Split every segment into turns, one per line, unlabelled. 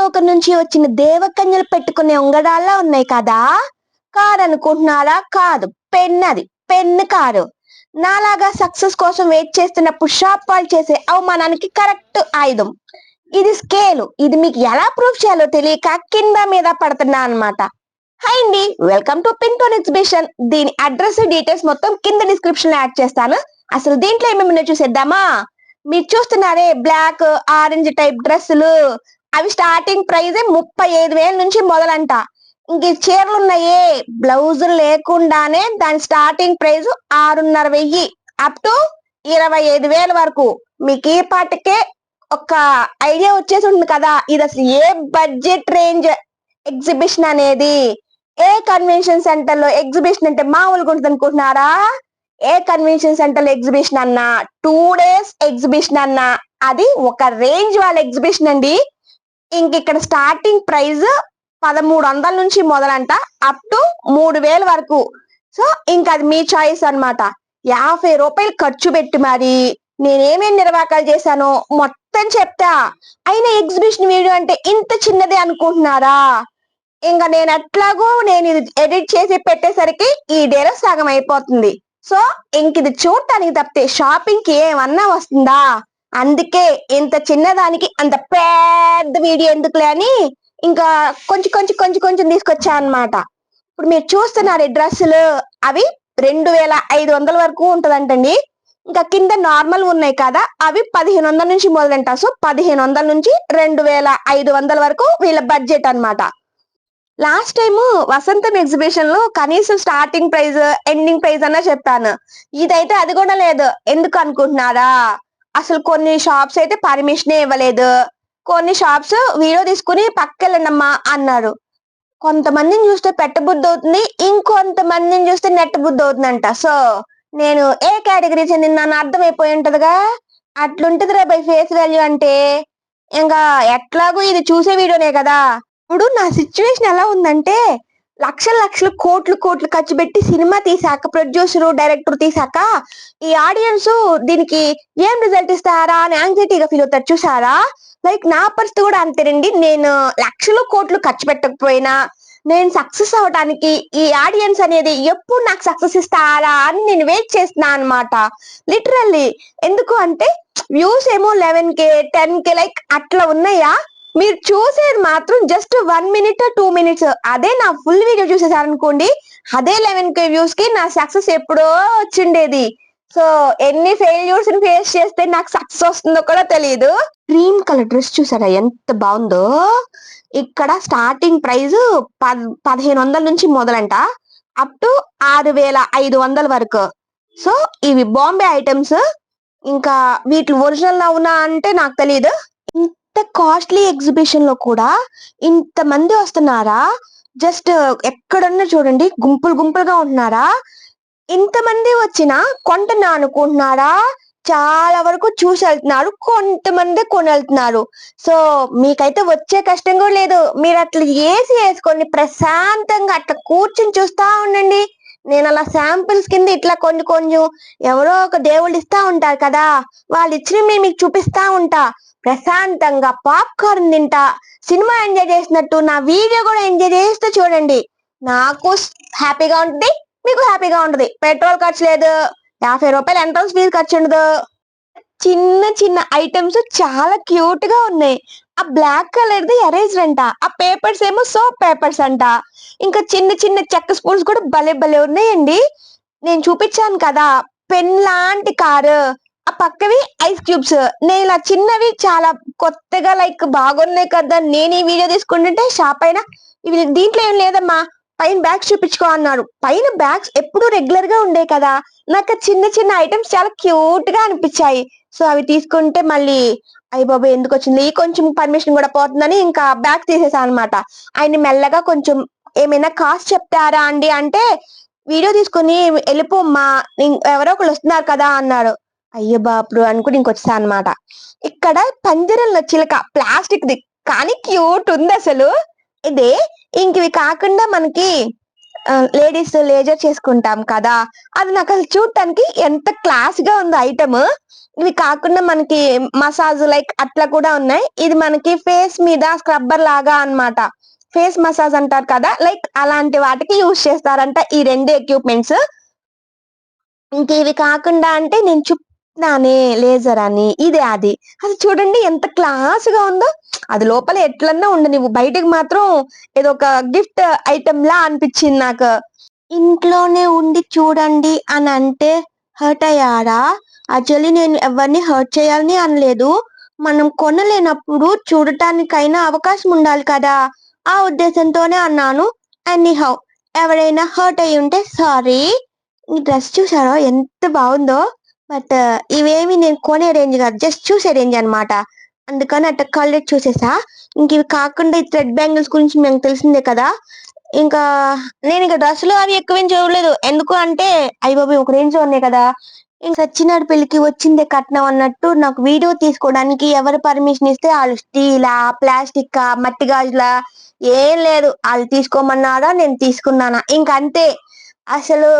దేవలోకం నుంచి వచ్చిన దేవకన్యలు పెట్టుకునే ఉంగరాల్లా ఉన్నాయి కదా? కారు అనుకుంటున్నారా కాదు. పెన్ అది. పెన్ కారు నాలాగా సక్సెస్ కోసం వెయిట్ చేస్తున్న షాప్ వాళ్ళు చేసే అవమానానికి కరెక్ట్ ఆయుధం. ఇది స్కేల్. ఇది మీకు ఎలా ప్రూఫ్ చేయాలో తెలియక కింద మీద పడుతున్నా అన్నమాట. హాయ్ అండి. వెల్కమ్ టు పింటోన్ ఎగ్జిబిషన్. దీని అడ్రస్ డీటెయిల్స్ మొత్తం కింద డిస్క్రిప్షన్లో యాడ్ చేస్తాను. అసలు దీంట్లో ఏమేమి చూసేద్దామా? మీరు చూస్తున్నారే బ్లాక్ ఆరెంజ్ టైప్ డ్రెస్సులు అవి స్టార్టింగ్ ప్రైజ్ ముప్పై ఐదు వేల నుంచి మొదలంట. ఇంక చీరలు ఉన్నాయే బ్లౌజ్ లేకుండానే దాని స్టార్టింగ్ ప్రైజ్ ఆరున్నర వెయ్యి అప్ టు ఇరవై ఐదు వేల వరకు. మీకు ఈ పాటకే ఒక ఐడియా వచ్చేసి ఉంటుంది కదా ఇది అసలు ఏ బడ్జెట్ రేంజ్ ఎగ్జిబిషన్ అనేది? ఏ కన్వెన్షన్ సెంటర్లో ఎగ్జిబిషన్ అంటే మామూలుగా ఉంటుంది అనుకుంటున్నారా? ఏ కన్వెన్షన్ సెంటర్లో ఎగ్జిబిషన్ అన్నా? టూ డేస్ ఎగ్జిబిషన్ అన్నా? అది ఒక రేంజ్ వాళ్ళ ఎగ్జిబిషన్ అండి. ఇంక ఇక్కడ స్టార్టింగ్ ప్రైస్ పదమూడు వందల నుంచి మొదలంట అప్ టు మూడు వేల వరకు. సో ఇంకా అది మీ చాయిస్ అనమాట యాభై రూపాయలు ఖర్చు పెట్టి మరి నేనేమేమి నిర్వాకాలు చేశానో మొత్తం చెప్తా. అయినా ఎగ్జిబిషన్ వీడియో అంటే ఇంత చిన్నదే అనుకుంటున్నారా? ఇంకా నేను ఎట్లాగో నేను ఇది ఎడిట్ చేసి పెట్టేసరికి ఈ డేలో సగం అయిపోతుంది. సో ఇంక ఇది చూడటానికి తప్పితే షాపింగ్కి ఏమన్నా వస్తుందా? అందుకే ఇంత చిన్నదానికి అంత పెద్ద వీడియో ఎందుకులే అని ఇంకా కొంచెం కొంచెం కొంచెం కొంచెం తీసుకొచ్చా అన్నమాట. ఇప్పుడు మీరు చూస్తున్నారు ఈ డ్రెస్సులు అవి రెండు వేల ఐదు వందల వరకు ఉంటదంటండి. ఇంకా కింద నార్మల్ ఉన్నాయి కదా అవి పదిహేను వందల నుంచి మొదలంట. సో పదిహేను వందల నుంచి రెండు వేల ఐదు వందల వరకు వీళ్ళ బడ్జెట్ అనమాట లాస్ట్ టైం వసంతం ఎగ్జిబిషన్లో కనీసం స్టార్టింగ్ ప్రైస్ ఎండింగ్ ప్రైజ్ అన్న చెప్పాను. ఇదైతే అది కూడా లేదు. ఎందుకు అనుకుంటున్నారా? అసలు కొన్ని షాప్స్ అయితే పర్మిషన్ ఇవ్వలేదు. కొన్ని షాప్స్ వీడియో తీసుకుని పక్కెళ్ళండమ్మా అన్నారు. కొంతమందిని చూస్తే పెట్టబుద్ధి అవుతుంది ఇంకొంతమందిని చూస్తే నెట్ బుద్ధి అవుతుందంట. సో నేను ఏ కేటగిరీ చెందిన అర్థమైపోయి ఉంటదిగా. అట్లుంటది రే బై ఫేస్ వాల్యూ అంటే. ఇంకా ఎట్లాగో ఇది చూసే వీడియోనే కదా. ఇప్పుడు నా సిచ్యువేషన్ ఎలా ఉందంటే లక్షల లక్షలు కోట్లు కోట్లు ఖర్చు పెట్టి సినిమా తీసాక ప్రొడ్యూసర్ డైరెక్టర్ తీసాక ఈ ఆడియన్స్ దీనికి ఏం రిజల్ట్ ఇస్తారా అని యాంగ్జైటీగా ఫీల్ అవుతారు చూసారా లైక్ నా పరిస్థితి కూడా అంతేనండి. నేను లక్షలు కోట్లు ఖర్చు పెట్టకపోయినా నేను సక్సెస్ అవడానికి ఈ ఆడియన్స్ అనేది ఎప్పుడు నాకు సక్సెస్ ఇస్తారా అని నేను వెయిట్ చేస్తున్నా అనమాట లిటరల్లీ. ఎందుకు అంటే వ్యూస్ ఏమో eleven K ten K like అట్లా ఉన్నాయా? మీరు చూసేది మాత్రం just one minute two minutes అదే నా ఫుల్ వీడియో చూసేసారనుకోండి అదే లెవెన్ కే వ్యూస్కి నా సక్సెస్ ఎప్పుడో వచ్చిండేది. సో ఎన్ని ఫెయిల్యూర్స్ని ఫేస్ చేస్తే నాకు సక్సెస్ వస్తుందో కూడా తెలియదు క్రీమ్ కలర్ డ్రెస్ చూసారా ఎంత బాగుందో? ఇక్కడ స్టార్టింగ్ ప్రైస్ పదిహేను వందల నుంచి మొదలంట. అప్ టు ఆరు వేల ఐదు వందల వరకు. సో ఇవి బాంబే ఐటమ్స్ ఇంకా వీటి ఒరిజినల్ అవునా అంటే నాకు తెలియదు కాస్ట్లీ ఎగ్జిబిషన్లో కూడా ఇంతమంది వస్తున్నారా? జస్ట్ ఎక్కడన్నా చూడండి గుంపులు గుంపులుగా ఉంటున్నారా? ఇంతమంది వచ్చినా కొంటున్నా అనుకుంటున్నారా? చాలా వరకు చూసి వెళ్తున్నారు కొంతమంది కొనెళ్తున్నారు సో మీకైతే వచ్చే కష్టం కూడా లేదు. మీరు అట్లా ఏసి వేసుకొని ప్రశాంతంగా అట్లా కూర్చొని చూస్తా ఉండండి. నేను అలా శాంపిల్స్ కింద ఇట్లా కొన్ని కొంచెం ఎవరో ఒక దేవుళ్ళు ఇస్తా ఉంటారు కదా వాళ్ళు ఇచ్చినవి మీకు చూపిస్తా ఉంటా. ప్రశాంతంగా పాప్కార్న్ తింటా. సినిమా ఎంజాయ్ చేసినట్టు నా వీడియో కూడా ఎంజాయ్ చేస్తూ చూడండి. నాకు హ్యాపీగా ఉంటుంది మీకు హ్యాపీగా ఉంటుంది. పెట్రోల్ ఖర్చు లేదు యాభై రూపాయలు ఎంట్రన్స్ ఫీజు ఖర్చు ఉండదు. చిన్న చిన్న ఐటమ్స్ చాలా క్యూట్గా ఉన్నాయి. ఆ బ్లాక్ కలర్ ది ఎరేజర్ అంట ఆ పేపర్స్ ఏమో సోప్ పేపర్స్ అంట. ఇంకా చిన్న చిన్న చెక్క స్పూన్స్ కూడా భలే భలే ఉన్నాయండి. నేను చూపించాను కదా పెన్ లాంటి కారు. ఆ పక్కవి ఐస్ క్యూబ్స్. నేను ఇలా చిన్నవి చాలా కొత్తగా లైక్ బాగున్నాయి కదా నేను ఈ వీడియో తీసుకుంటుంటే షాప్ అయినా ఇవి దీంట్లో ఏం లేదమ్మా పైన బ్యాగ్స్ చూపించుకో అన్నాడు పైన బ్యాగ్స్ ఎప్పుడు రెగ్యులర్గా ఉండే కదా నాకు చిన్న చిన్న ఐటమ్స్ చాలా క్యూట్గా అనిపించాయి. సో అవి తీసుకుంటే మళ్ళీ అయ్య బాబు ఎందుకు వచ్చింది? కొంచెం పర్మిషన్ కూడా పోతుందని ఇంకా బ్యాగ్ తీసేసా అనమాట ఆయన మెల్లగా కొంచెం ఏమైనా కాస్ట్ చెప్తారా అండి అంటే వీడియో తీసుకుని వెళ్ళిపోమ్మా ఎవరో ఒకళ్ళు వస్తున్నారు కదా అన్నాడు అయ్యో బాపురు అనుకుని ఇంకొచ్చా అనమాట ఇక్కడ పంజరంలో చిలక ప్లాస్టిక్ ది కానీ క్యూట్ ఉంది అసలు. ఇదే ఇంక ఇవి కాకుండా మనకి లేడీస్ లేజర్ చేసుకుంటాం కదా అది నాకు అసలు చూడటానికి ఎంత క్లాస్గా ఉంది ఐటమ్. ఇవి కాకుండా మనకి మసాజ్ లైక్ అట్లా కూడా ఉన్నాయి. ఇది మనకి ఫేస్ మీద స్క్రబ్బర్ లాగా అన్నమాట. ఫేస్ మసాజ్ అంటారు కదా లైక్ అలాంటి వాటికి యూజ్ చేస్తారంట ఈ రెండు ఎక్విప్మెంట్స్. ఇంక ఇవి కాకుండా అంటే నేను నానే లేజర్ అని ఇదే అది. అది చూడండి ఎంత క్లాస్గా ఉందో. అది లోపల ఎట్లన్నా ఉండు నువ్వు. బయటకు మాత్రం ఏదో ఒక గిఫ్ట్ ఐటమ్ లా అనిపించింది నాకు. ఇంట్లోనే ఉండి చూడండి అని అంటే హర్ట్ అయ్యారా? యాక్చువల్లీ నేను ఎవరిని హర్ట్ చేయాలని అనలేదు. మనం కొనలేనప్పుడు చూడటానికైనా అవకాశం ఉండాలి కదా. ఆ ఉద్దేశంతోనే అన్నాను. ఎనీ హౌ ఎవరైనా హర్ట్ అయి ఉంటే సారీ ఈ డ్రెస్ చూసారో? ఎంత బాగుందో. బట్ ఇవేమి నేను కొనే రేంజ్ కాదు. జస్ట్ చూసే రేంజ్ అన్నమాట. అందుకని అట్ట కలర్ చూసేసా. ఇంక ఇవి కాకుండా ఈ థ్రెడ్ బ్యాంగిల్స్ గురించి మేము తెలిసిందే కదా. ఇంకా నేను ఇక డ్రెస్సులు అవి ఎక్కువేం చూడలేదు. ఎందుకు అంటే అయ్యి బాబు ఒక రేంజ్ ఉన్నాయి కదా. ఇంక సచ్చినాడు పెళ్ళికి వచ్చిందే కట్నం అన్నట్టు నాకు వీడియో తీసుకోవడానికి ఎవరు పర్మిషన్ ఇస్తే వాళ్ళు స్టీలా ప్లాస్టిక్ మట్టి గాజులా ఏం లేదు. వాళ్ళు తీసుకోమన్నారా నేను తీసుకున్నానా. ఇంక అంతే. అసలు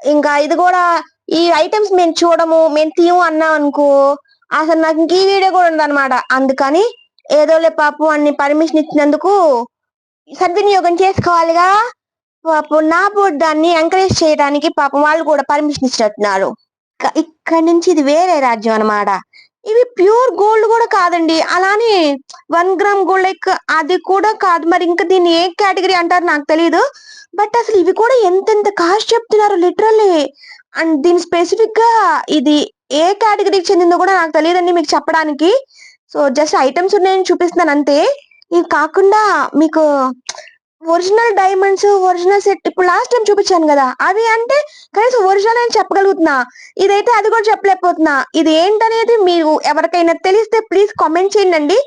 ఇంకా ఇది కూడా ఈ ఐటమ్స్ మేము చూడము మేము తీయము అన్నాం అనుకో అసలు నాకు ఇంక ఈ వీడియో కూడా ఉందన్నమాట అందుకని ఏదోలే పాపం అన్ని పర్మిషన్ ఇచ్చినందుకు సద్వినియోగం చేసుకోవాలిగా. పాపం నా దాన్ని ఎంకరేజ్ చేయడానికి పాపం వాళ్ళు కూడా పర్మిషన్ ఇచ్చినట్టున్నారు. ఇక్కడ నుంచి ఇది వేరే రాజ్యం అన్నమాట. ఇవి ప్యూర్ గోల్డ్ కూడా కాదండి. అలానే వన్ గ్రామ్ గోల్డ్ లైక్ అది కూడా కాదు. మరి ఇంకా దీన్ని ఏ కేటగిరీ అంటారు నాకు తెలియదు బట్ అసలు ఇవి కూడా ఎంతెంత కాస్ట్ చెప్తున్నారు లిటరల్లీ అండ్ దీని స్పెసిఫిక్గా ఇది ఏ కేటగిరీకి చెందిందో కూడా నాకు తెలియదండి మీకు చెప్పడానికి. సో జస్ట్ ఐటమ్స్ ఉన్నాయని చూపిస్తున్నాను అంతే. ఇవి కాకుండా మీకు ఒరిజినల్ డైమండ్స్ ఒరిజినల్ సెట్ ఇప్పుడు లాస్ట్ టైం చూపించాను కదా అవి అంటే కనీసం ఒరిజినల్ అని చెప్పగలుగుతున్నా. ఇదైతే అది కూడా చెప్పలేకపోతున్నా. ఇది ఏంటనేది మీరు ఎవరికైనా తెలిస్తే ప్లీజ్ కామెంట్ చేయండి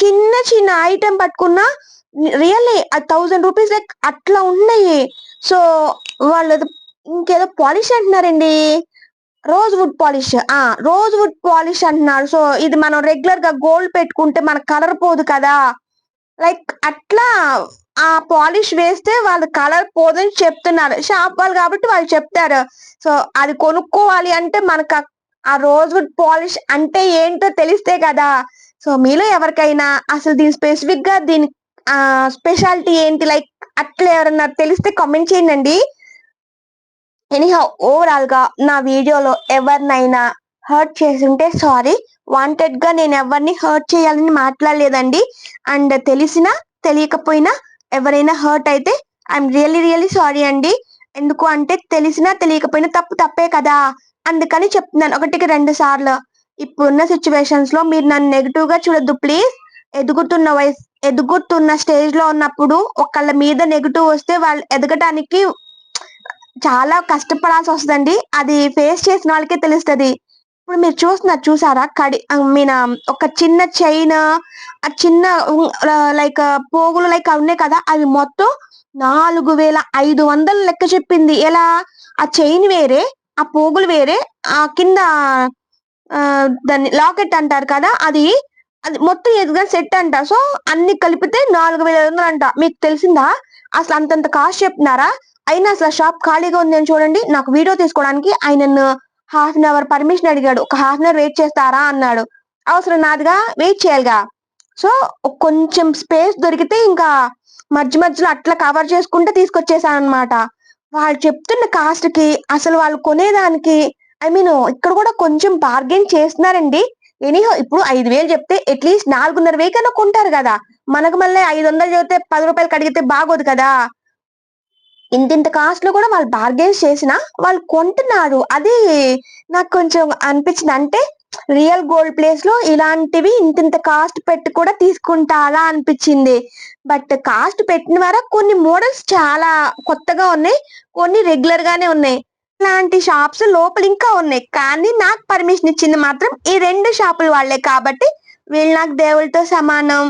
చిన్న చిన్న ఐటెం పట్టుకున్నా రియల్లీ థౌజండ్ రూపీస్ లైక్ అట్లా ఉన్నాయి. సో వాళ్ళు ఇంకేదో పాలిష్ అంటున్నారండి. Rose wood polish. ఆ రోజ్ వుడ్ పాలిష్ అంటున్నారు. సో ఇది మనం రెగ్యులర్గా గోల్డ్ పెట్టుకుంటే మన కలర్ పోదు కదా. లైక్ అట్లా ఆ పాలిష్ వేస్తే వాళ్ళ కలర్ పోదని చెప్తున్నారు. షాప్ వాళ్ళు కాబట్టి వాళ్ళు చెప్తారు. సో అది కొనుక్కోవాలి అంటే మనకు ఆ- రోజ్ వుడ్ పాలిష్ అంటే ఏంటో తెలిస్తే కదా. సో మీలో ఎవరికైనా అసలు దీని స్పెసిఫిక్గా దీని స్పెషాలిటీ ఏంటి? లైక్ అట్లా ఎవరన్నా తెలిస్తే కామెంట్ చేయండి ఎనీహౌ ఓవరాల్గా నా వీడియోలో ఎవరినైనా హర్ట్ చేసి ఉంటే సారీ వాంటెడ్గా నేను ఎవరిని హర్ట్ చేయాలని మాట్లాడలేదండి. అండ్ తెలిసినా తెలియకపోయినా ఎవరైనా హర్ట్ అయితే ఐఎమ్ రియల్లీ రియల్లీ సారీ అండి. ఎందుకు అంటే తెలిసినా తెలియకపోయినా తప్పు తప్పే కదా అందుకని చెప్తున్నాను. ఒకటికి రెండు సార్లు. ఇప్పుడున్న సిచ్యువేషన్స్లో మీరు నన్ను నెగిటివ్గా చూడొద్దు ప్లీజ్ ఎదుగుతున్న వయసు ఎదుగుతున్న స్టేజ్లో ఉన్నప్పుడు ఒకళ్ళ మీద నెగిటివ్ వస్తే వాళ్ళు ఎదగటానికి చాలా కష్టపడాల్సి వస్తుందండి. అది ఫేస్ చేసిన వాళ్ళకే తెలుస్తుంది. ఇప్పుడు మీరు చూస్తున్నారు చూసారా? కడి ఐ మీన్ ఒక చిన్న చైన్ ఆ చిన్న లైక్ పోగులు లైక్ అవి ఉన్నాయి కదా? అవి మొత్తం నాలుగు వేల ఐదు వందలు లెక్క చెప్పింది. ఎలా? ఆ చైన్ వేరే ఆ పోగులు వేరే ఆ కింద దాన్ని లాకెట్ అంటారు కదా? అది అది మొత్తం ఎదుగా సెట్ అంట. సో అన్ని కలిపితే నాలుగు వేల ఐదు వందలు అంట. మీకు తెలిసిందా? అసలు అంతంత కాస్ట్ చెప్తున్నారా? అయినా అసలు షాప్ ఖాళీగా ఉంది అని చూడండి. నాకు వీడియో తీసుకోవడానికి ఆయన హాఫ్ అన్ అవర్ పర్మిషన్ అడిగాడు. ఒక హాఫ్ అన్ అవర్ వెయిట్ చేస్తారా అన్నాడు. అవసరం నాదిగా వెయిట్ చేయాలిగా. సో కొంచెం స్పేస్ దొరికితే ఇంకా మధ్య మధ్యలో అట్లా కవర్ చేసుకుంటే తీసుకొచ్చేసాను అనమాట వాళ్ళు చెప్తున్న కాస్ట్కి అసలు వాళ్ళు కొనేదానికి ఐ మీన్ ఇక్కడ కూడా కొంచెం బార్గెన్ చేస్తున్నారండి. ఎనీహో ఇప్పుడు ఐదు వేలు చెప్తే అట్లీస్ట్ నాలుగున్నర వేలు కన్నా కొంటారు కదా. మనకు మళ్ళీ ఐదు వందలు చెబితే పది రూపాయలు కడిగితే బాగోదు కదా. ఇంత ఇంత కాస్ట్లో కూడా వాళ్ళు బార్గెన్స్ చేసిన వాళ్ళు కొంటున్నారు. అది నాకు కొంచెం అనిపించింది. అంటే రియల్ గోల్డ్ ప్లేస్లో ఇలాంటివి ఇంత ఇంత కాస్ట్ పెట్టి కూడా తీసుకుంటారా అనిపించింది. బట్ కాస్ట్ పెట్టిన వారా కొన్ని మోడల్స్ చాలా కొత్తగా ఉన్నాయి. కొన్ని రెగ్యులర్ గానే ఉన్నాయి. ఇలాంటి షాప్స్ లోపల ఇంకా ఉన్నాయి. కానీ నాకు పర్మిషన్ ఇచ్చింది మాత్రం ఈ రెండు షాపులు వాళ్ళే కాబట్టి వీళ్ళు నాకు దేవుళ్ళతో సమానం.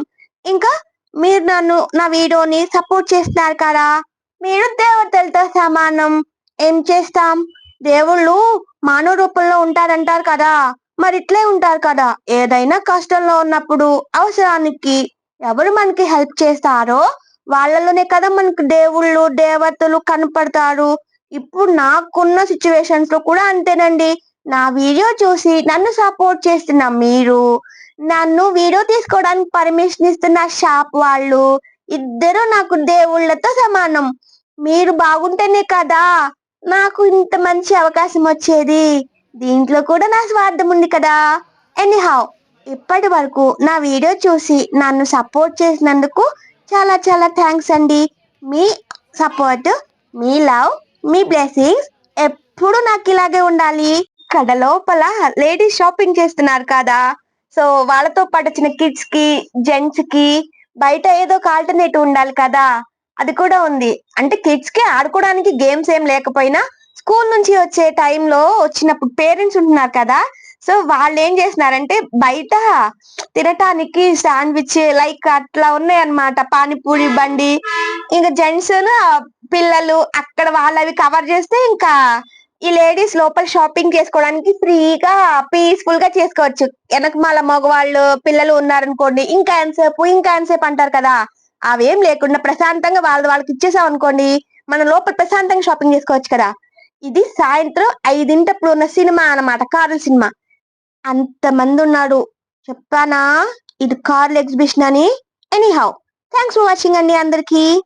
ఇంకా మీరు నన్ను నా వీడియోని సపోర్ట్ చేస్తున్నారు కదా. మీరు దేవతలతో సమానం. ఏం చేస్తాం? దేవుళ్ళు మానవ రూపంలో ఉంటారంటారు కదా. మరి ఇట్లే ఉంటారు కదా. ఏదైనా కష్టంలో ఉన్నప్పుడు అవసరానికి ఎవరు మనకి హెల్ప్ చేస్తారో వాళ్ళలోనే కదా మనకు దేవుళ్ళు దేవతలు కనపడతారు. ఇప్పుడు నాకున్న సిచ్యువేషన్స్లో కూడా అంతేనండి. నా వీడియో చూసి నన్ను సపోర్ట్ చేస్తున్న మీరు నన్ను వీడియో తీసుకోవడానికి పర్మిషన్ ఇస్తున్న షాప్ వాళ్ళు ఇద్దరు నాకు దేవుళ్ళతో సమానం. మీరు బాగుంటేనే కదా నాకు ఇంత మంచి అవకాశం వచ్చేది. దీంట్లో కూడా నా స్వార్థం ఉంది కదా. ఎనీహౌ ఇప్పటి వరకు నా వీడియో చూసి నన్ను సపోర్ట్ చేసినందుకు చాలా చాలా థ్యాంక్స్ అండి. మీ సపోర్ట్ మీ లవ్ మీ బ్లెస్సింగ్స్ ఎప్పుడు నాకు ఇలాగే ఉండాలి. ఇక్కడ లోపల లేడీస్ షాపింగ్ చేస్తున్నారు కదా. సో వాళ్ళతో పాటు వచ్చిన కిడ్స్కి జెంట్స్కి బయట ఏదో ఒక ఆల్టర్నేటివ్ ఉండాలి కదా. అది కూడా ఉంది. అంటే కిడ్స్కి ఆడుకోవడానికి గేమ్స్ ఏం లేకపోయినా స్కూల్ నుంచి వచ్చే టైంలో వచ్చినప్పుడు పేరెంట్స్ ఉంటున్నారు కదా సో వాళ్ళు ఏం చేస్తున్నారంటే బయట తినటానికి శాండ్విచ్ లైక్ అట్లా ఉన్నాయి అన్నమాట పానీపూరి బండి ఇంకా జెంట్స్ పిల్లలు అక్కడ వాళ్ళవి కవర్ చేస్తే ఇంకా ఈ లేడీస్ లోపల షాపింగ్ చేసుకోవడానికి ఫ్రీగా పీస్ఫుల్గా చేసుకోవచ్చు. వెనక మళ్ళీ మగవాళ్ళు పిల్లలు ఉన్నారనుకోండి ఇంకా ఎంతసేపు ఇంకా ఎంతసేపు అంటారు కదా అవేం లేకుండా ప్రశాంతంగా వాళ్ళ వాళ్ళకి ఇచ్చేసాం అనుకోండి మన లోపల ప్రశాంతంగా షాపింగ్ చేసుకోవచ్చు కదా. ఇది సాయంత్రం ఐదింటప్పుడు ఉన్న సినిమా అన్నమాట కార్ల సినిమా. అంత మంది ఉన్నాడు. చెప్పానా? ఇది కార్ల ఎగ్జిబిషన్ అని? ఎనీహౌ. థ్యాంక్స్ ఫర్ వాచింగ్ అండి అందరికీ.